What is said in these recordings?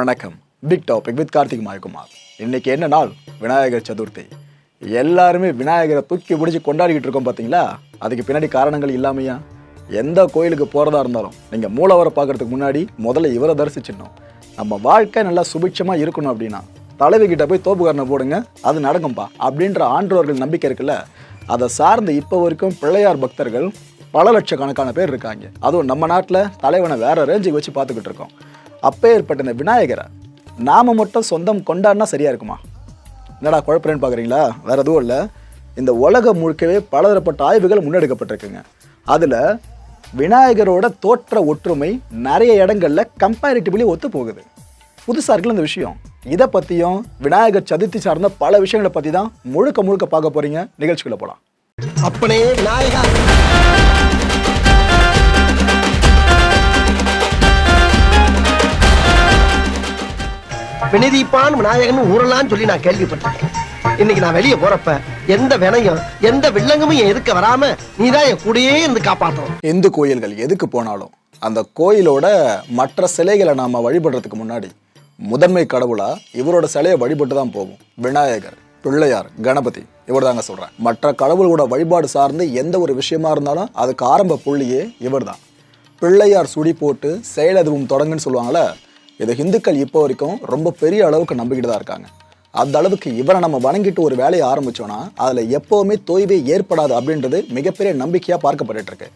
வணக்கம். Big topic with Karthik Mayakumar. இன்றைக்கி என்ன நாள்? விநாயகர் சதுர்த்தி. எல்லாருமே விநாயகரை தூக்கி பிடிச்சி கொண்டாடிக்கிட்டு இருக்கோம் பார்த்தீங்களா அதுக்கு பின்னாடி காரணங்கள் இல்லாமையா? எந்த கோயிலுக்கு போகிறதா இருந்தாலும் நீங்கள் மூலவரை பார்க்கறதுக்கு முன்னாடி முதல்ல இவரை தரிசிச்சிடணும். நம்ம வாழ்க்கை நல்லா சுபிட்சமாக இருக்கணும் அப்படின்னா தலைவிக்கிட்ட போய் தோப்புக்காரனை போடுங்க அது நடக்கும்பா அப்படின்ற ஆண்டோர்கள் நம்பிக்கை இருக்குல்ல? அதை சார்ந்து இப்போ வரைக்கும் பிள்ளையார் பக்தர்கள் பல லட்சக்கணக்கான பேர் இருக்காங்க. அதுவும் நம்ம நாட்டில் தலைவனை வேறு ரேஞ்சுக்கு வச்சு பார்த்துக்கிட்டு இருக்கோம். அப்போ ஏற்பட்ட இந்த விநாயகரை நாம மட்டும் சொந்தம் கொண்டாடினா சரியாக இருக்குமா? என்னடா குழப்பறேன்னு பார்க்குறீங்களா வேறு எதுவும் இல்லை. இந்த உலகம் முழுக்கவே பலதரப்பட்ட ஆய்வுகள் முன்னெடுக்கப்பட்டிருக்குங்க. அதில் விநாயகரோட தோற்ற ஒற்றுமை நிறைய இடங்களில் கம்பேரிட்டிவ்லி ஒத்து போகுது. புதுசாக இருக்குல்ல இந்த விஷயம். இதை பற்றியும் விநாயகர் சதுர்த்தி சார்ந்த பல விஷயங்களை பற்றி தான் முழுக்க முழுக்க பார்க்க போகிறீங்க நிகழ்ச்சிக்குள்ளே போகலாம் அப்பனே விநாயகா! வினிதீப்பான் விநாயகன் ஊரலான்னு சொல்லி நான் கேள்விப்பட்டிருக்கேன். இன்னைக்கு நான் வெளியே போறப்ப எந்த வினையும் எந்த வில்லங்கமும் என் இருக்க வராம நீதான் என் கூடயே இருந்து காப்பாற்றும் இந்து கோயில்கள் எதுக்கு போனாலும் அந்த கோயிலோட மற்ற சிலைகளை நாம வழிபடுறதுக்கு முன்னாடி முதன்மை கடவுளா இவரோட சிலையை வழிபட்டு தான் போகும். விநாயகர் பிள்ளையார் கணபதி இவர் தாங்க சொல்றேன் மற்ற கடவுளோட வழிபாடு சார்ந்து எந்த ஒரு விஷயமா இருந்தாலும் அதுக்கு ஆரம்ப புள்ளியே இவர் தான் பிள்ளையார் சுடி போட்டு செயல் எதுவும் தொடங்குன்னு சொல்லுவாங்களே இதை ஹிந்துக்கள் இப்போ வரைக்கும் ரொம்ப பெரிய அளவுக்கு நம்பிக்கிட்டு தான் இருக்காங்க. அந்த அளவுக்கு இவரை நம்ம வணங்கிட்டு ஒரு வேலையை ஆரம்பித்தோன்னா அதில் எப்போவுமே தொய்வே ஏற்படாது அப்படின்றது மிகப்பெரிய நம்பிக்கையாக பார்க்கப்பட்டுருக்கு இருக்கு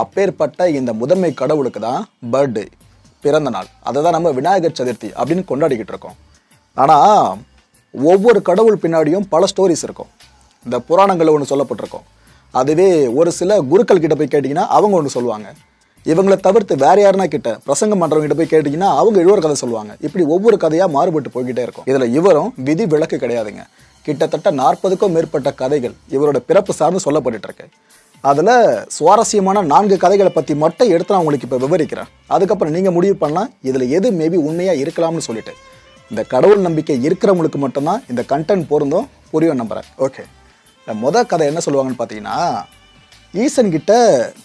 அப்பேற்பட்ட இந்த முதன்மை கடவுளுக்கு தான் பர்த்டே பிறந்த நாள். அதை தான் நம்ம விநாயகர் சதுர்த்தி அப்படின்னு கொண்டாடிக்கிட்டு இருக்கோம். ஆனால் ஒவ்வொரு கடவுள் பின்னாடியும் பல ஸ்டோரிஸ் இருக்கும். இந்த புராணங்களில் ஒன்று சொல்லப்பட்டிருக்கும். அதுவே ஒரு சில குருக்கள் கிட்ட போய் கேட்டிங்கன்னா அவங்க ஒன்று சொல்லுவாங்க. இவங்களை தவிர்த்து வேற யாருனா கிட்ட பிரசங்கம் பண்றவங்க கிட்ட போய் கேட்டீங்கன்னா அவங்க எழுவர் கதை சொல்லுவாங்க. இப்படி ஒவ்வொரு கதையா மாறுபட்டு போய்கிட்டே இருக்கும். இதுல இவரும் விதி விளக்கு கிடையாதுங்க. கிட்டத்தட்ட நாற்பதுக்கும் மேற்பட்ட கதைகள் இவரோட பிறப்பு சார்ந்து சொல்லப்பட்டு இருக்கு அதில் சுவாரஸ்யமான நான்கு கதைகளை பற்றி மட்டும் எடுத்து நான் உங்களுக்கு இப்போ விவரிக்கிறேன். அதுக்கப்புறம் நீங்கள் முடிவு பண்ணலாம். இதில் எது மேபி உண்மையாக இருக்கலாம்னு சொல்லிட்டு. இந்த கடவுள் நம்பிக்கை இருக்கிறவங்களுக்கு மட்டும்தான் இந்த கண்டென்ட் பொருந்தும். புரியும் நம்புறேன். ஓகே இந்த மொதல் கதை என்ன சொல்லுவாங்கன்னு பார்த்தீங்கன்னா ஈசன் கிட்ட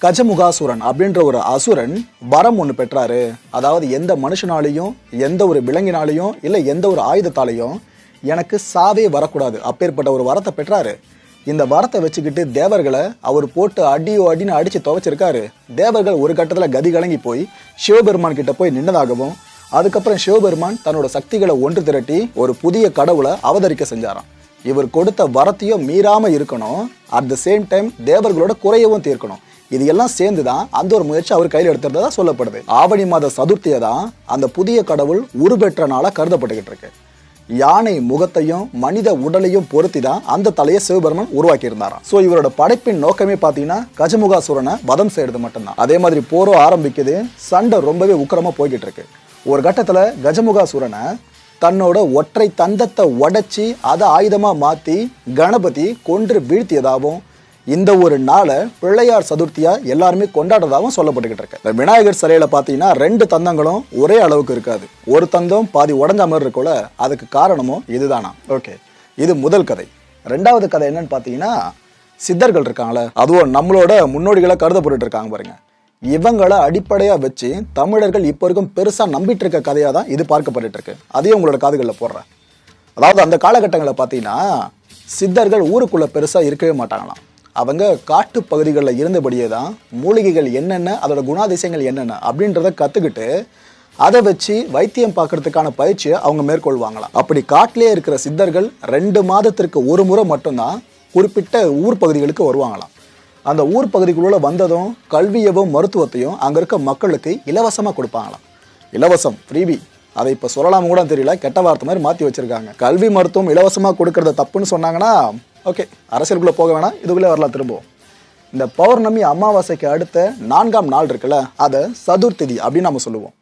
கஜமுகாசுரன் அப்படின்ற ஒரு அசுரன் வரம் ஒன்று பெற்றாரு. அதாவது எந்த மனுஷனாலையும் எந்த ஒரு விலங்கினாலையும் இல்லை எந்த ஒரு ஆயுதத்தாலையும் எனக்கு சாவே வரக்கூடாது. அப்பேற்பட்ட ஒரு வரத்தை பெற்றாரு. இந்த வரத்தை வச்சுக்கிட்டு தேவர்களை அவர் போட்டு அடியோ அடின்னு அடித்து துவைச்சிருக்காரு. தேவர்கள் ஒரு கட்டத்தில் கதி கலங்கி போய் சிவபெருமான் கிட்ட போய் நின்னதாகவும் அதுக்கப்புறம் சிவபெருமான் தன்னோட சக்திகளை ஒன்று திரட்டி ஒரு புதிய கடவுளை அவதரிக்க செஞ்சாராம். இவர் கொடுத்த வரத்தையும் மீறாமல் இருக்கணும். அட் த சேம் டைம் தேவர்களோட குறையவும் தீர்க்கணும். இது எல்லாம் சேர்ந்து தான் அந்த ஒரு முயற்சி அவர் கையில் எடுத்துறதா சொல்லப்படுது. ஆவணி மாத சதுர்த்தியை தான் அந்த புதிய கடவுள் உருபெற்ற நாளாக கருதப்பட்டுக்கிட்டு இருக்கு. யானை முகத்தையும் மனித உடலையும் பொருத்தி தான் அந்த தலையை சிவபெருமன் உருவாக்கி இருந்தாராம் ஸோ இவரோட படைப்பின் நோக்கமே பார்த்தீங்கன்னா கஜமுகாசுரனை வதம் செய்யறது மட்டும்தான். அதே மாதிரி போரோ ஆரம்பிக்குது சண்டை ரொம்பவே உக்கிரமாக போய்கிட்டு இருக்கு. ஒரு கட்டத்தில் கஜமுகாசுரனை தன்னோட ஒற்றை தந்தத்தை உடைச்சி அதை ஆயுதமாக மாற்றி கணபதி கொன்று வீழ்த்தியதாகவும் இந்த ஒரு நாளை பிள்ளையார் சதுர்த்தியாக எல்லாருமே கொண்டாடுறதாகவும் சொல்லப்பட்டுக்கிட்டு இருக்கு. இந்த விநாயகர் சிலையில் பார்த்தீங்கன்னா ரெண்டு தந்தங்களும் ஒரே அளவுக்கு இருக்காது. ஒரு தந்தம் பாதி உடஞ்ச மாதிரி இருக்கோல அதுக்கு காரணமும் இதுதானா? ஓகே இது முதல் கதை. ரெண்டாவது கதை என்னன்னு பார்த்தீங்கன்னா சித்தர்கள் இருக்காங்களே அதுவும் நம்மளோட முன்னோடிகளை கருதப்பட்டு இருக்காங்க பாருங்கள் இவங்களை அடிப்படையாக வச்சு தமிழர்கள் இப்போ வரைக்கும் பெருசாக நம்பிட்டு இருக்க கதையாக தான் இது பார்க்கப்பட்டு இருக்கு. அதையும் உங்களோட காதுகளில் போடுறேன். அதாவது அந்த காலகட்டங்களில் பார்த்தீங்கன்னா சித்தர்கள் ஊருக்குள்ளே பெருசாக இருக்கவே மாட்டாங்களாம். அவங்க காட்டு பகுதிகளில் இருந்தபடியே தான் மூலிகைகள் என்னென்ன அதோட குணாதிசயங்கள் என்னென்ன அப்படின்றத கற்றுக்கிட்டு அதை வச்சு வைத்தியம் பார்க்கறதுக்கான பயிற்சியை அவங்க மேற்கொள்வாங்களாம். அப்படி காட்டிலே இருக்கிற சித்தர்கள் ரெண்டு மாதத்திற்கு ஒரு முறை மட்டும்தான் குறிப்பிட்ட ஊர் பகுதிகளுக்கு வருவாங்களாம். அந்த ஊர் பகுதிக்குள்ள வந்ததும் கல்வியவும் மருத்துவத்தையும் அங்கே இருக்க மக்களுக்கு இலவசமாக கொடுப்பாங்களாம். இலவசம் ஃப்ரீபி அதை இப்போ சொல்லலாம் கூட தெரியல. கெட்ட வார்த்தை மாதிரி மாற்றி வச்சுருக்காங்க. கல்வி மருத்துவம் இலவசமாக கொடுக்கறத தப்புன்னு சொன்னாங்கன்னா ஓகே அரசியலுக்குள்ளே போக வேணாம். இதுக்குள்ளே வரலாம் திரும்பவும். இந்த பௌர்ணமி அமாவாசைக்கு அடுத்த நான்காம் நாள் இருக்குல்ல அதை சதுர்த்திதி அப்படின்னு நம்ம சொல்லுவோம்.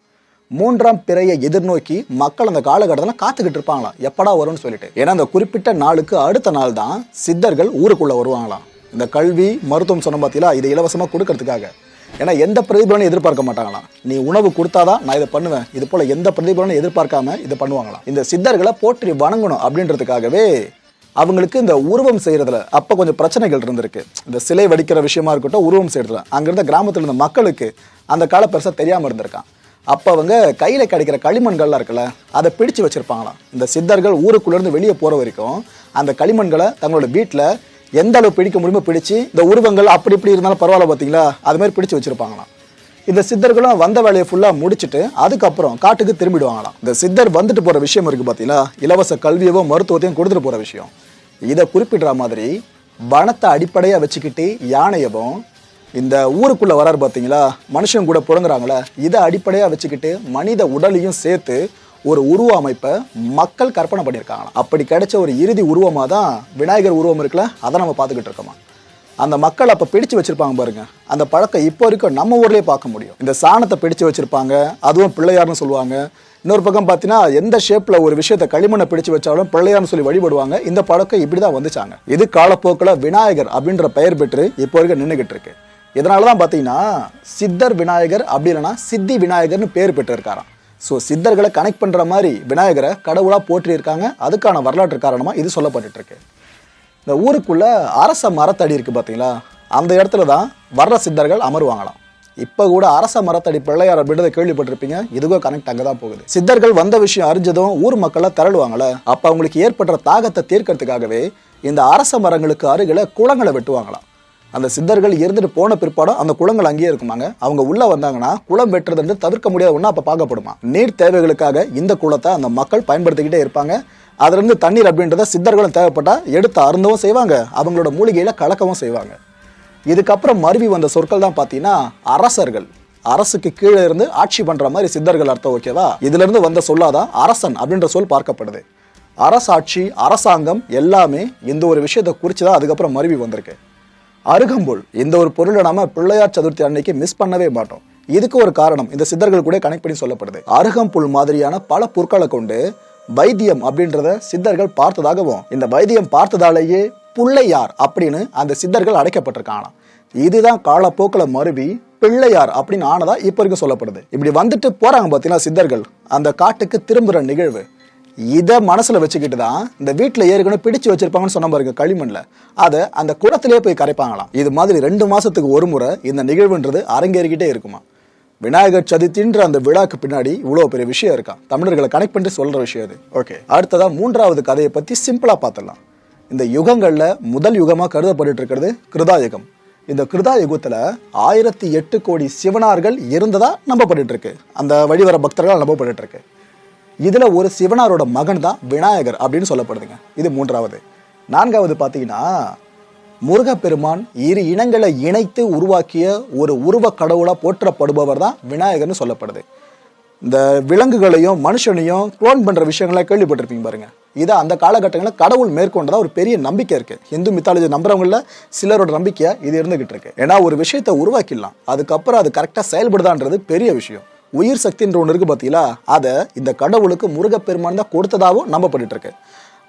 மூன்றாம் பிறையை எதிர்நோக்கி மக்கள் அந்த காலகட்டத்தில் காத்துக்கிட்டு இருப்பாங்களாம். எப்படா வரும்னு சொல்லிட்டு. ஏன்னா அந்த குறிப்பிட்ட நாளுக்கு அடுத்த நாள் தான் சித்தர்கள் ஊருக்குள்ளே வருவாங்களாம். இந்த கல்வி மருத்துவம் சொன்ன பார்த்தீங்களா இதை இலவசமாக கொடுக்கறதுக்காக. ஏன்னா எந்த பிரதிபலனும் எதிர்பார்க்க மாட்டாங்களாம் நீ உணவு கொடுத்தாதான் நான் இதை பண்ணுவேன். இது போல் எந்த பிரதிபலனும் எதிர்பார்க்காம இதை பண்ணுவாங்களாம் இந்த சித்தர்களை போற்றி வணங்கணும் அப்படின்றதுக்காகவே அவங்களுக்கு இந்த உருவம் செய்கிறதுல அப்போ கொஞ்சம் பிரச்சனைகள் இருந்திருக்கு. இந்த சிலை வடிக்கிற விஷயமா இருக்கட்டும் உருவம் செய்கிறதுல அங்கிருந்த கிராமத்தில் இருந்த மக்களுக்கு அந்த கால பெருசாக தெரியாமல் இருந்திருக்கான். அப்போ அவங்க கையில் கிடைக்கிற களிமண்கள்லாம் இருக்குல்ல அதை பிடிச்சு வச்சுருப்பாங்களாம். இந்த சித்தர்கள் ஊருக்குள்ளேருந்து வெளியே போகிற வரைக்கும் அந்த களிமண்களை தங்களோட வீட்டில் எந்த அளவு பிடிக்க முடியுமோ பிடிச்சு இந்த உருவங்கள் அப்படி இப்படி இருந்தாலும் பரவாயில்ல பார்த்தீங்களா அது மாதிரி பிடிச்சு வச்சிருப்பாங்களாம். இந்த சித்தர்களும் வந்த வேலையை ஃபுல்லாக முடிச்சுட்டு அதுக்கப்புறம் காட்டுக்கு திரும்பிடுவாங்களாம். இந்த சித்தர் வந்துட்டு போகிற விஷயம் இருக்குது பார்த்தீங்களா இலவச கல்வியவோ மருத்துவத்தையும் கொடுத்துட்டு போகிற விஷயம். இதை குறிப்பிடுற மாதிரி வனத்தை அடிப்படையாக வச்சுக்கிட்டு யானையவும் இந்த ஊருக்குள்ளே வராரு பார்த்தீங்களா மனுஷன் கூட புழங்குறாங்களே இதை அடிப்படையாக வச்சுக்கிட்டு மனித உடலையும் சேர்த்து ஒரு உருவ அமைப்பை மக்கள் கற்பனை பண்ணியிருக்காங்களாம். அப்படி கிடைச்ச ஒரு இறுதி உருவமாக தான் விநாயகர் உருவம் இருக்குல்ல அதை நம்ம பார்த்துக்கிட்டு இருக்கோமா? அந்த மக்கள் அப்போ பிடிச்சு வச்சிருப்பாங்க பாருங்க. அந்த பழக்கம் இப்போ வரைக்கும் நம்ம ஊர்லேயே பார்க்க முடியும். இந்த சாணத்தை பிடிச்சு வச்சிருப்பாங்க அதுவும் பிள்ளையார்னு சொல்லுவாங்க. இன்னொரு பக்கம் பார்த்தீங்கன்னா எந்த ஷேப்பில் ஒரு விஷயத்தை களிமண்ணை பிடிச்சு வச்சாலும் பிள்ளையார்னு சொல்லி வழிபடுவாங்க. இந்த பழக்கம் இப்படி தான் வந்துச்சாங்க. இது காலப்போக்கில் விநாயகர் அப்படின்ற பெயர் பெற்று இப்போ வரைக்கும் நின்றுக்கிட்டு இருக்கு. இதனால தான் பார்த்தீங்கன்னா சித்தர் விநாயகர் அப்படி இல்லைன்னா சித்தி விநாயகர்னு பேர் பெற்று இருக்காராம் ஸோ சித்தர்களை கனெக்ட் பண்ணுற மாதிரி விநாயகரை கடவுளாக போற்றியிருக்காங்க. அதுக்கான வரலாற்று காரணமாக இது சொல்லப்பட்டுட்டு இந்த ஊருக்குள்ளே அரச மரத்தடி இருக்குது பார்த்தீங்களா அந்த இடத்துல தான் வர்ற சித்தர்கள் அமருவாங்களாம். இப்போ கூட அரச மரத்தடி பிள்ளையார் அப்படின்றத கேள்விப்பட்டிருப்பீங்க. இதுக்கும் கனெக்ட் அங்கே தான் போகுது. சித்தர்கள் வந்த விஷயம் அறிஞ்சதும் ஊர் மக்களை திரளுவாங்களே அப்போ அவங்களுக்கு ஏற்படுற தாகத்தை தீர்க்கறதுக்காகவே இந்த அரச மரங்களுக்கு அருகில குளங்களை வெட்டுவாங்களாம். அந்த சித்தர்கள் இருந்துட்டு போன பிற்பாடும் அந்த குளங்கள் அங்கேயே இருக்குமாங்க. அவங்க உள்ள வந்தாங்கன்னா குளம் வெட்டுறது தவிர்க்க முடியாத ஒன்றா அப்போ பார்க்கப்படுமா. நீர் தேவைகளுக்காக இந்த குளத்தை அந்த மக்கள் பயன்படுத்திக்கிட்டே இருப்பாங்க. அதுலேருந்து தண்ணீர் அப்படின்றத சித்தர்களும் தேவைப்பட்டால் எடுத்து அருந்தவும் செய்வாங்க. அவங்களோட மூலிகையில் கலக்கவும் செய்வாங்க. இதுக்கப்புறம் மருவி வந்த சொற்கள் தான் பார்த்தீங்கன்னா அரசர்கள். அரசுக்கு கீழே இருந்து ஆட்சி பண்ணுற மாதிரி சித்தர்கள் அர்த்தம் ஓகேவா இதுலேருந்து வந்த சொல்லாதான் அரசன் அப்படின்ற சொல் பார்க்கப்படுது. அரசாட்சி அரசாங்கம் எல்லாமே இந்த ஒரு விஷயத்தை குறித்து தான் அதுக்கப்புறம் மருவி வந்திருக்கு. அருகம்புல். இந்த ஒரு பொருளை நாம பிள்ளையார் சதுர்த்தி அன்னைக்கு மிஸ் பண்ணவே மாட்டோம். இதுக்கு ஒரு காரணம் இந்த சித்தர்கள் கூட கனெக்ட் பண்ணி சொல்லப்படுது. அருகம்புல் மாதிரியான பல பொருட்களை கொண்டு வைத்தியம் அப்படின்றத சித்தர்கள் பார்த்ததாகவும் இந்த வைத்தியம் பார்த்ததாலேயே புள்ளையார் அப்படின்னு அந்த சித்தர்கள் அடைக்கப்பட்டிருக்கான இதுதான் காலப்போக்கில் மருவி பிள்ளையார் அப்படின்னு ஆனதா இப்போ வரைக்கும் சொல்லப்படுது. இப்படி வந்துட்டு போறாங்க பார்த்தீங்கன்னா சித்தர்கள்? அந்த காட்டுக்கு திரும்புற நிகழ்வு. இதை மனசுல வச்சுக்கிட்டு தான் இந்த வீட்டில் ஏற்கனவே பிடிச்சு வச்சிருப்பாங்கன்னு சொன்ன பாருங்க களிமண்ல. அதை அந்த குடத்திலே போய் கரைப்பாங்களாம். இது மாதிரி ரெண்டு மாசத்துக்கு ஒரு முறை இந்த நிகழ்வுன்றது அரங்கேறிக்கிட்டே இருக்குமா? விநாயகர் சதுர்த்தின்ற அந்த விழாக்கு பின்னாடி இவ்வளோ பெரிய விஷயம் இருக்கா? தமிழர்களை கனெக்ட் பண்ணிட்டு சொல்ற விஷயம் அது ஓகே அடுத்ததா மூன்றாவது கதையை பத்தி சிம்பிளா பார்த்துடலாம். இந்த யுகங்கள்ல முதல் யுகமா கருதப்பட்டு இருக்கிறது கிருதாயுகம். இந்த கிருதா யுகத்துல ஆயிரத்தி எட்டு கோடி சிவனார்கள் இருந்ததா நம்பப்பட்டு இருக்கு. அந்த வழிவர பக்தர்கள் நம்பப்பட்டு இருக்கு. இதில் ஒரு சிவனாரோட மகன் தான் விநாயகர் அப்படின்னு சொல்லப்படுதுங்க. இது மூன்றாவது. நான்காவது பார்த்தீங்கன்னா முருகப்பெருமான் இரு இனங்களை இணைத்து உருவாக்கிய ஒரு உருவ கடவுளாக போற்றப்படுபவர் தான் விநாயகர்னு சொல்லப்படுது. இந்த விலங்குகளையும் மனுஷனையும் குளோன் பண்ணுற விஷயங்களை கேள்விப்பட்டிருப்பீங்க பாருங்க. இதை அந்த காலகட்டங்களில் கடவுள் மேற்கொண்டதா ஒரு பெரிய நம்பிக்கை இருக்கு. இந்து மித்தாலஜி நம்புறவங்கள சிலரோட நம்பிக்கையாக இது இருந்துகிட்டு இருக்கு. ஏன்னா ஒரு விஷயத்தை உருவாக்கிடலாம். அதுக்கப்புறம் அது கரெக்டாக செயல்படுதான்றது பெரிய விஷயம். உயிர் சக்தின்ற ஒன்று இருக்கு பார்த்தீங்களா அதை இந்த கடவுளுக்கு முருகப்பெருமான் தான் கொடுத்ததாகவும் நம்பப்பட்டு இருக்கு.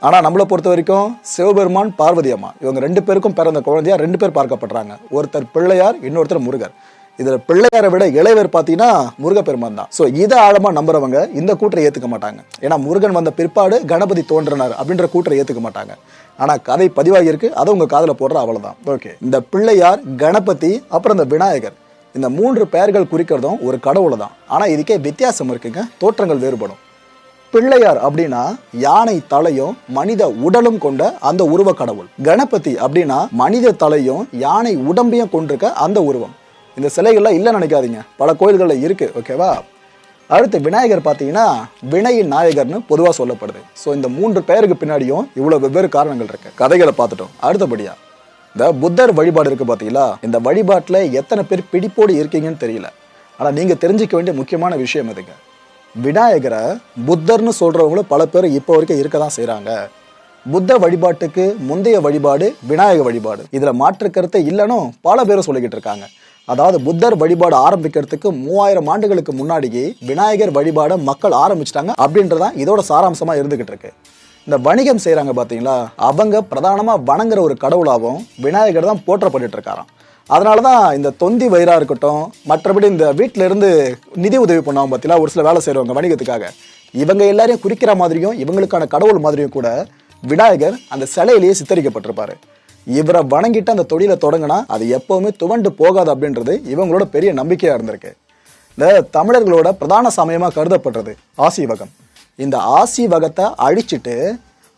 ஆனால் நம்மளை பொறுத்த வரைக்கும் சிவபெருமான் பார்வதி அம்மா இவங்க ரெண்டு பேருக்கும் பிறந்த குழந்தையா ரெண்டு பேர் பார்க்கப்படுறாங்க. ஒருத்தர் பிள்ளையார் இன்னொருத்தர் முருகர். இதில் பிள்ளையாரை விட இளையவர் பார்த்தீங்கன்னா முருகப்பெருமான் தான். ஸோ இதை ஆழமாக நம்புறவங்க இந்த கூட்டரை ஏற்றுக்க மாட்டாங்க. ஏன்னா முருகன் வந்த பிற்பாடு கணபதி தோன்றினார் அப்படின்ற கூட்டரை ஏற்றுக்க மாட்டாங்க. ஆனால் கதை பதிவாகி இருக்கு அதை உங்கள் காதில் போடுற அவ்வளோதான் ஓகே இந்த பிள்ளையார் கணபதி அப்புறம் இந்த விநாயகர். இந்த மூன்று பெயர்கள் குறிக்கிறதும் ஒரு கடவுளை தான் ஆனால் இதுக்கே வித்தியாசம் இருக்குங்க. தோற்றங்கள் வேறுபடும். பிள்ளையார் அப்படின்னா யானை தலையும் மனித உடலும் கொண்ட அந்த உருவ கடவுள். கணபதி அப்படின்னா மனித தலையும் யானை உடம்பையும் கொண்டிருக்க அந்த உருவம். இந்த சிலைகள்லாம் இல்லை நினைக்காதீங்க. பல கோயில்களில் இருக்கு ஓகேவா அடுத்து விநாயகர் பார்த்தீங்கன்னா வினையின் நாயகர்னு பொதுவாக சொல்லப்படுது. ஸோ இந்த மூன்று பெயருக்கு பின்னாடியும் இவ்வளோ வெவ்வேறு காரணங்கள் இருக்கு. கதைகளை பார்த்துட்டோம். அடுத்தபடியா. இந்த புத்தர் வழிபாடு இருக்கு பார்த்தீங்களா இந்த வழிபாட்டில் எத்தனை பேர் பிடிப்போடு இருக்கீங்கன்னு தெரியல. ஆனால் நீங்கள் தெரிஞ்சுக்க வேண்டிய முக்கியமான விஷயம் எதுங்க? விநாயகரை புத்தர்னு சொல்கிறவங்களும் பல பேர் இப்போ வரைக்கும் இருக்க தான் செய்கிறாங்க புத்த வழிபாட்டுக்கு முந்தைய வழிபாடு விநாயக வழிபாடு. இதில் மாற்று கருத்தை இல்லைன்னு பல பேர் சொல்லிக்கிட்டு இருக்காங்க. அதாவது புத்தர் வழிபாடு ஆரம்பிக்கிறதுக்கு மூவாயிரம் ஆண்டுகளுக்கு முன்னாடியே விநாயகர் வழிபாடை மக்கள் ஆரம்பிச்சிட்டாங்க அப்படின்றதான் இதோட சாராம்சமாக இருந்துகிட்டு இருக்கு. இந்த வணிகம் செய்கிறாங்க பார்த்தீங்களா அவங்க பிரதானமாக வணங்குற ஒரு கடவுளாகவும் விநாயகர் தான் போற்றப்பட்டு இருக்காராம். அதனால தான் இந்த தொந்தி வயிறாக இருக்கட்டும் மற்றபடி இந்த வீட்டிலேருந்து நிதி உதவி பண்ணாமல் பார்த்தீங்களா ஒரு சில வேலை செய்கிறவங்க வணிகத்துக்காக. இவங்க எல்லாரையும் குறிக்கிற மாதிரியும் இவங்களுக்கான கடவுள் மாதிரியும் கூட விநாயகர் அந்த சிலையிலேயே சித்தரிக்கப்பட்டிருப்பார். இவரை வணங்கிட்டு அந்த தொழிலை தொடங்கினா அது எப்போவுமே துவண்டு போகாது அப்படின்றது இவங்களோட பெரிய நம்பிக்கையாக இருந்திருக்கு. இந்த தமிழர்களோட பிரதான சமயமாக கருதப்படுறது ஆசீவகம். இந்த ஆசீவகத்தை அழிச்சிட்டு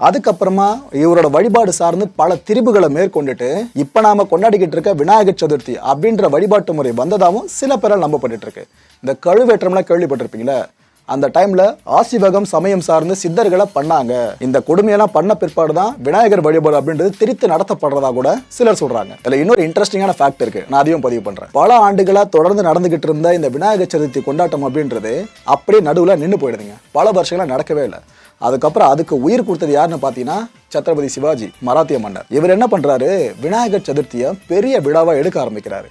அதுக்கப்புறமா இவரோட வழிபாடு சார்ந்து பல திரிபுகளை மேற்கொண்டுட்டு இப்ப நாம கொண்டாடிக்கிட்டு இருக்க விநாயகர் சதுர்த்தி அப்படின்ற வழிபாட்டு முறை வந்ததாகவும் சில பேரால் நம்பப்பட்டுட்டு இருக்கு. இந்த கழுவேற்றம்லாம் கேள்விப்பட்டிருப்பீங்களா? அந்த டைம்ல ஆசிவகம் சமயம் சார்ந்து சித்தர்களை பண்ணாங்க. இந்த கொடுமையெல்லாம் பண்ண பிற்பாடு தான் விநாயகர் வழிபாடு அப்படின்றது திரித்து நடத்தப்படுறதா கூட சிலர் சொல்றாங்க. இதுல இன்னொரு இன்ட்ரெஸ்டிங்கான ஃபேக்ட் இருக்கு. நான் அதையும் பதிவு பண்றேன். பல ஆண்டுகளா தொடர்ந்து நடந்துகிட்டு இருந்த இந்த விநாயகர் சதுர்த்தி கொண்டாட்டம் அப்படின்றது அப்படியே நடுவில் நின்று போயிடுதுங்க. பல வருஷங்களா நடக்கவே இல்லை. அதுக்கப்புறம் அதுக்கு உயிர் கொடுத்தது யாருன்னு பார்த்தீங்கன்னா சத்ரபதி சிவாஜி மராத்திய மன்னர். இவர் என்ன பண்றாரு? விநாயகர் சதுர்த்தியை பெரிய விழாவாக எடுக்க ஆரம்பிக்கிறாரு.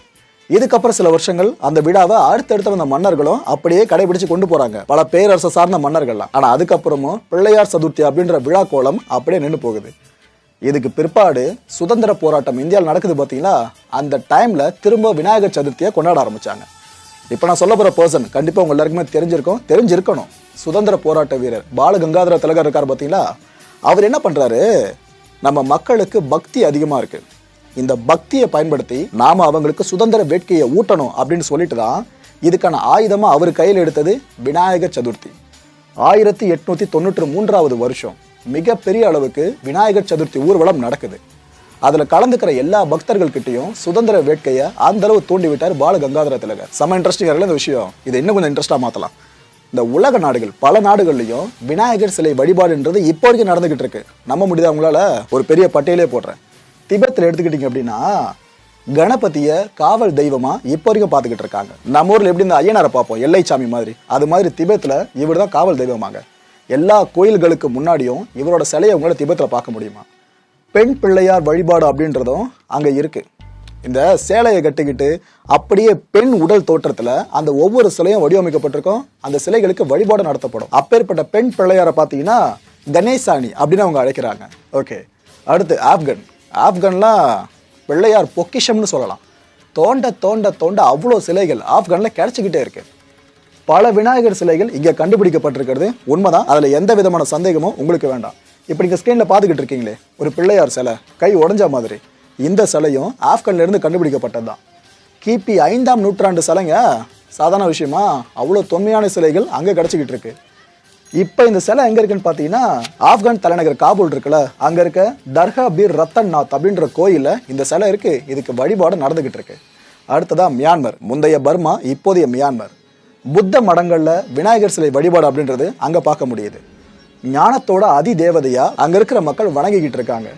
இதுக்கப்புறம் சில வருஷங்கள் அந்த விழாவை அடுத்தடுத்த வந்த மன்னர்களும் அப்படியே கடைபிடிச்சு கொண்டு போறாங்க. பல பேரரசு சார்ந்த மன்னர்கள்லாம். ஆனா அதுக்கப்புறமும் பிள்ளையார் சதுர்த்தி அப்படின்ற விழா கோலம் அப்படியே நின்று போகுது. இதுக்கு பிற்பாடு சுதந்திர போராட்டம் இந்தியாவில் நடக்குது பார்த்தீங்களா அந்த டைம்ல திரும்ப விநாயகர் சதுர்த்தியை கொண்டாட ஆரம்பிச்சாங்க. இப்போ நான் சொல்ல போகிற பர்சன் கண்டிப்பாக உங்கள் எல்லாருக்குமே தெரிஞ்சிருக்கும் தெரிஞ்சிருக்கணும். சுதந்திர போராட்ட வீரர் பால கங்காதர திலகர் இருக்கார் பார்த்தீங்களா அவர் என்ன பண்ணுறாரு நம்ம மக்களுக்கு பக்தி அதிகமாக இருக்குது இந்த பக்தியை பயன்படுத்தி நாம அவங்களுக்கு சுதந்திர வேட்கையை ஊட்டணும் அப்படின்னு சொல்லிட்டு தான் இதுக்கான ஆயுதமா அவர் கையில் எடுத்தது விநாயகர் சதுர்த்தி. ஆயிரத்தி எட்நூத்தி தொண்ணூற்று மூன்றாவது வருஷம் மிகப்பெரிய அளவுக்கு விநாயகர் சதுர்த்தி ஊர்வலம் நடக்குது. அதுல கலந்துக்கிற எல்லா பக்தர்கள் கிட்டயும் சுதந்திர வேட்கையை அந்த அளவு தூண்டி விட்டார் பால கங்காதர திலகர் செம்ம இன்ட்ரெஸ்டிங் இந்த விஷயம். இதை இன்னும் கொஞ்சம் இன்ட்ரெஸ்டா மாத்தலாம். இந்த உலக நாடுகள் பல நாடுகள்லையும் விநாயகர் சிலை வழிபாடுன்றது இப்போ வரைக்கும் நடந்துகிட்டு இருக்கு. நம்ம முடியுதா அவங்களால ஒரு பெரிய பட்டியலே போடுறேன். திபெத்தில் எடுத்துக்கிட்டீங்க அப்படின்னா கணபதியை காவல் தெய்வமாக இப்போ வரைக்கும் பார்த்துக்கிட்டு இருக்காங்க. நம்ம ஊரில் எப்படி இந்த ஐயனாரை பார்ப்போம் எல்லை சாமி மாதிரி. அது மாதிரி திபெத்தில் இவர் தான் காவல் தெய்வமாங்க. எல்லா கோயில்களுக்கு முன்னாடியும் இவரோட சிலையை உங்களால் திபெத்தில் பார்க்க முடியுமா? பெண் பிள்ளையார் வழிபாடு அப்படின்றதும் அங்கே இருக்குது இந்த சேலையை கட்டிக்கிட்டு அப்படியே பெண் உடல் தோற்றத்தில் அந்த ஒவ்வொரு சிலையும் வடிவமைக்கப்பட்டிருக்கும். அந்த சிலைகளுக்கு வழிபாடு நடத்தப்படும். அப்பேற்பட்ட பெண் பிள்ளையாரை பார்த்தீங்கன்னா கணேசாணி அப்படின்னு அவங்க அழைக்கிறாங்க. ஓகே. அடுத்து ஆப்கன். ஆப்கன்லாம் பிள்ளையார் பொக்கிஷம்னு சொல்லலாம். தோண்ட தோண்ட தோண்ட அவ்வளோ சிலைகள் ஆப்கான்ல கிடைச்சிக்கிட்டே இருக்கு. பல விநாயகர் சிலைகள் இங்கே கண்டுபிடிக்கப்பட்டிருக்கிறது. உண்மைதான். அதில் எந்த விதமான சந்தேகமும் உங்களுக்கு வேண்டாம். இப்போ நீங்கள் ஸ்க்ரீனில் பார்த்துக்கிட்டு இருக்கீங்களே ஒரு பிள்ளையார் சிலை கை உடஞ்ச மாதிரி. இந்த சிலையும் ஆப்கான்ல இருந்து கண்டுபிடிக்கப்பட்டது தான் கிபி ஐந்தாம் நூற்றாண்டு சிலைங்க. சாதாரண விஷயமா அவ்வளோ தொன்மையான சிலைகள் அங்கே கிடச்சிக்கிட்டு இருக்கு. இப்போ இந்த சிலை எங்க இருக்குன்னு பார்த்தீங்கன்னா ஆப்கான் தலைநகர் காபூல் இருக்குல்ல அங்க இருக்க தர்கா பீர் ரத்தன் நாத் அப்படின்ற கோயிலில் இந்த சிலை இருக்கு. இதுக்கு வழிபாடு நடந்துகிட்டு இருக்கு. அடுத்ததா மியான்மர் முந்தைய பர்மா இப்போதைய மியான்மர். புத்த மடங்களில் விநாயகர் சிலை வழிபாடு அப்படின்றது அங்கே பார்க்க முடியுது. ஞானத்தோட அதி தேவதையா அங்கே இருக்கிற மக்கள் வணங்கிக்கிட்டு இருக்காங்க.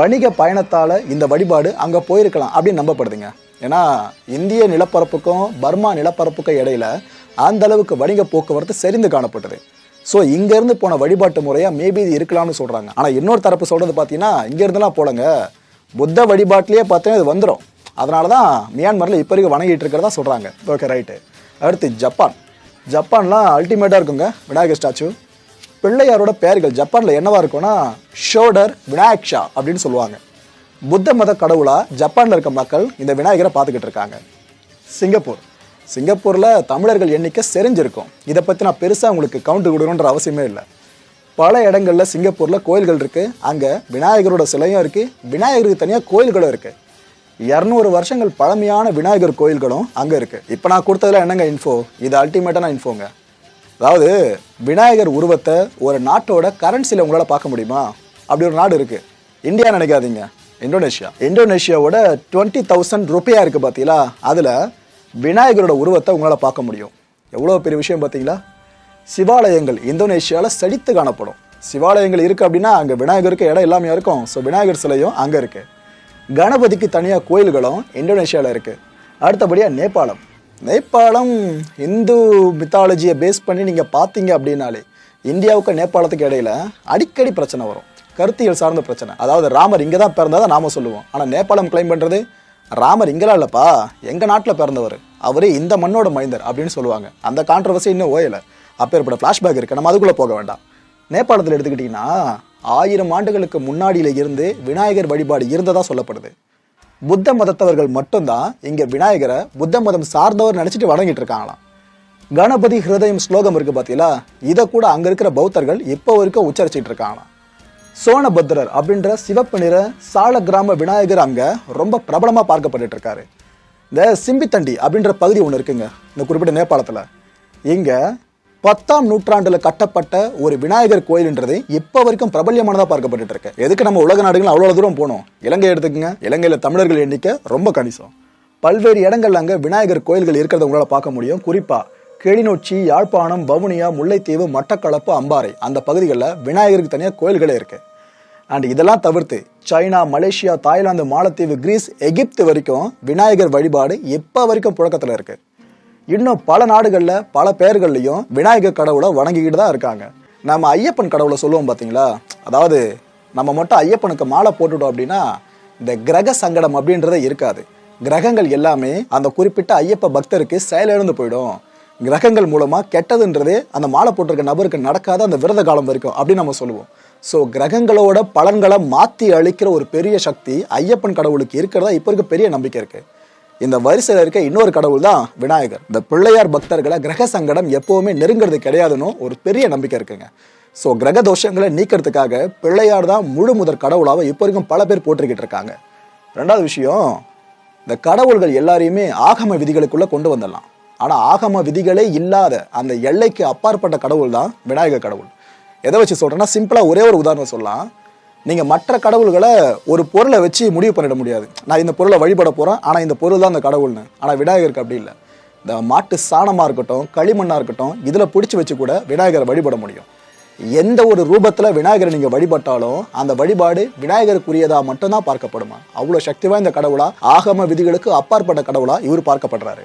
வணிக பயணத்தால் இந்த வழிபாடு அங்கே போயிருக்கலாம் அப்படின்னு நம்பப்படுதுங்க. ஏன்னா இந்திய நிலப்பரப்புக்கும் பர்மா நிலப்பரப்புக்கும் இடையில அந்த அளவுக்கு வணிக போக்குவரத்து செறிந்து காணப்பட்டது. ஸோ இங்கேருந்து போன வழிபாட்டு முறையாக மேபி இது இருக்கலாம்னு சொல்கிறாங்க ஆனால் இன்னொரு தரப்பு சொல்கிறது பார்த்தீங்கன்னா இங்கேருந்துலாம் போலங்க. புத்த வழிபாட்டிலேயே பார்த்தீங்கன்னா இது வந்துடும் அதனால தான் மியான்மரில் இப்போ வரைக்கும் வணங்கிட்டு இருக்கிறதா சொல்கிறாங்க ஓகே ரைட்டு அடுத்து ஜப்பான். ஜப்பான்லாம் அல்டிமேட்டாக இருக்குங்க விநாயகர் ஸ்டாச்சு பிள்ளையாரோட பெயர்கள் ஜப்பானில் என்னவா இருக்கும்னா ஷோடர் விநாயக் ஷா அப்படின்னு சொல்லுவாங்க. புத்த மத கடவுளாக ஜப்பானில் இருக்க மக்கள் இந்த விநாயகரை பார்த்துக்கிட்டு இருக்காங்க. சிங்கப்பூர். சிங்கப்பூரில் தமிழர்கள் எண்ணிக்கை செறிஞ்சிருக்கும். இதை பற்றி நான் பெருசாக உங்களுக்கு கவுண்ட் கொடுக்கணுன்ற அவசியமே இல்லை. பல இடங்களில் சிங்கப்பூரில் கோயில்கள் இருக்குது அங்கே விநாயகரோட சிலையும் இருக்குது விநாயகருக்கு தனியாக கோயில்களும் இருக்குது இரநூறு வருஷங்கள் பழமையான விநாயகர் கோயில்களும் அங்கே இருக்குது இப்போ நான் கொடுத்ததுல என்னங்க இன்ஃபோ இது அல்டிமேட்டான இன்ஃபோங்க அதாவது விநாயகர் உருவத்தை ஒரு நாட்டோட கரன்சியில் உங்களால் பார்க்க முடியுமா? அப்படி ஒரு நாடு இருக்குது இந்தியா நினைக்காதீங்க. இந்தோனேஷியா. இந்தோனேஷியாவோட டுவெண்ட்டி தௌசண்ட் ருப்பியா இருக்குது பார்த்தீங்களா அதில் விநாயகரோட உருவத்தை உங்களால் பார்க்க முடியும். எவ்வளோ பெரிய விஷயம் பார்த்தீங்களா? சிவாலயங்கள் இந்தோனேஷியாவில் செழித்து காணப்படும். சிவாலயங்கள் இருக்குது அப்படின்னா அங்கே விநாயகருக்கு இடம் எல்லாமே இருக்கும். ஸோ விநாயகர் சிலையும் அங்கே இருக்குது கணபதிக்கு தனியாக கோயில்களும் இந்தோனேஷியாவில் இருக்குது அடுத்தபடியாக நேபாளம். நேபாளம் இந்து மித்தாலஜியை பேஸ் பண்ணி நீங்கள் பார்த்தீங்க அப்படின்னாலே இந்தியாவுக்கு நேபாளத்துக்கு இடையில அடிக்கடி பிரச்சனை வரும். கருத்தியல் சார்ந்த பிரச்சனை. அதாவது ராமர் இங்கே தான் பிறந்ததை நாம சொல்லுவோம். ஆனால் நேபாளம் கிளைம் பண்ணுறது ராமர் இங்கெல்லாம் இல்லைப்பா எங்கள் நாட்டில் பிறந்தவர். அவரே இந்த மண்ணோட மைந்தர் அப்படின்னு சொல்லுவாங்க. அந்த கான்ட்ரவர்சி இன்னும் ஓயலை. அப்பேற்பட்ட ஃப்ளாஷ்பேக் இருக்குது நம்ம அதுக்குள்ளே போக வேண்டாம். நேபாளத்தில் எடுத்துக்கிட்டிங்கன்னா ஆயிரம் ஆண்டுகளுக்கு முன்னாடியில் இருந்து விநாயகர் வழிபாடு இருந்ததாக சொல்லப்படுது. புத்த மதத்தவர்கள் மட்டும்தான் இங்கே விநாயகரை புத்த மதம் சார்ந்தவர் நினச்சிட்டு வணங்கிட்டு இருக்காங்களாம். கணபதி ஹிருதயம் ஸ்லோகம் இருக்கு பார்த்தீங்களா இதை கூட அங்கே இருக்கிற பௌத்தர்கள் இப்போ வரைக்கும் உச்சரிச்சிட்டு இருக்காங்களாம். சோனபத்ரர் அப்படின்ற சிவப்பு நிற சால கிராம விநாயகர் அங்கே ரொம்ப பிரபலமாக பார்க்கப்பட்டு இருக்காரு இந்த சிம்பித்தண்டி அப்படின்ற பகுதி ஒன்று இருக்குங்க இந்த குறிப்பிட்ட நேபாளத்தில். இங்கே பத்தாம் நூற்றாண்டில் கட்டப்பட்ட ஒரு விநாயகர் கோயில்ன்றது இப்போ வரைக்கும் பிரபல்யமானதாக பார்க்கப்பட்டு இருக்கு எதுக்கு நம்ம உலக நாடுகள் அவ்வளோ தூரம் போனோம்? இலங்கை எடுத்துக்கங்க இலங்கையில் தமிழர்கள் எண்ணிக்கை ரொம்ப கணிசம். பல்வேறு இடங்கள்ல அங்கே விநாயகர் கோயில்கள் இருக்கிறத உங்களால் பார்க்க முடியும். குறிப்பாக கிளிநொச்சி யாழ்ப்பாணம் வவுனியா முல்லைத்தீவு மட்டக்களப்பு அம்பாறை அந்த பகுதிகளில் விநாயகருக்கு தனியாக கோயில்களே இருக்கு. அண்ட் இதெல்லாம் தவிர்த்து சைனா மலேசியா தாய்லாந்து மாலத்தீவு கிரீஸ் எகிப்து வரைக்கும் விநாயகர் வழிபாடு இப்போ வரைக்கும் புழக்கத்தில் இருக்கு. இன்னும் பல நாடுகளில் பல பெயர்கள்லையும் விநாயகர் கடவுளை வணங்கிக்கிட்டு தான் இருக்காங்க. நம்ம ஐயப்பன் கடவுளை சொல்லுவோம் பார்த்தீங்களா அதாவது நம்ம மட்டும் ஐயப்பனுக்கு மாலை போட்டுட்டோம் அப்படின்னா இந்த கிரக சங்கடம் அப்படின்றதே இருக்காது. கிரகங்கள் எல்லாமே அந்த குறிப்பிட்ட ஐயப்ப பக்தருக்கு செயலிழந்து போயிடும். கிரகங்கள் மூலமாக கெட்டதுன்றதே அந்த மாலை போட்டிருக்க நபருக்கு நடக்காத அந்த விரத காலம் வரைக்கும் அப்படின்னு நம்ம சொல்லுவோம். ஸோ கிரகங்களோட பலன்களை மாற்றி அழிக்கிற ஒரு பெரிய சக்தி ஐயப்பன் கடவுளுக்கு இருக்கிறதா இப்போ இருக்க பெரிய நம்பிக்கை இருக்குது இந்த வரிசையில் இருக்க இன்னொரு கடவுள் தான் விநாயகர். இந்த பிள்ளையார் பக்தர்களை கிரக சங்கடம் எப்போவுமே நெருங்கிறது கிடையாதுன்னு ஒரு பெரிய நம்பிக்கை இருக்குங்க. ஸோ கிரக தோஷங்களை நீக்கிறதுக்காக பிள்ளையார் தான் முழு முதற் கடவுளாக இப்போ வரைக்கும் பல பேர் போட்டிருக்கிட்டு இருக்காங்க. ரெண்டாவது விஷயம் இந்த கடவுள்கள் எல்லாரையுமே ஆகம விதிகளுக்குள்ளே கொண்டு வந்துடலாம் ஆனால் ஆகம விதிகளே இல்லாத அந்த எல்லைக்கு அப்பாற்பட்ட கடவுள் தான் விநாயகர் கடவுள். எதை வச்சு சொல்கிறேன்னா சிம்பிளாக ஒரே ஒரு உதாரணம் சொல்லலாம். நீங்கள் மற்ற கடவுள்களை ஒரு பொருளை வச்சு முடிவு பண்ணிட முடியாது. நான் இந்த பொருளை வழிபட போகிறேன் ஆனால் இந்த பொருள் தான் அந்த கடவுள்னு. ஆனால் விநாயகருக்கு அப்படி இல்லை. இந்த மாட்டு சாணமாக இருக்கட்டும் களிமண்ணாக இருக்கட்டும் இதில் பிடிச்சி வச்சு கூட விநாயகரை வழிபட முடியும். எந்த ஒரு ரூபத்தில் விநாயகரை நீங்கள் வழிபட்டாலும் அந்த வழிபாடு விநாயகருக்குரியதாக மட்டும்தான் பார்க்கப்படுமா? அவ்வளோ சக்தி வாய்ந்த கடவுளாக ஆகம விதிகளுக்கு அப்பாற்பட்ட கடவுளாக இவர் பார்க்கப்படுறாரு.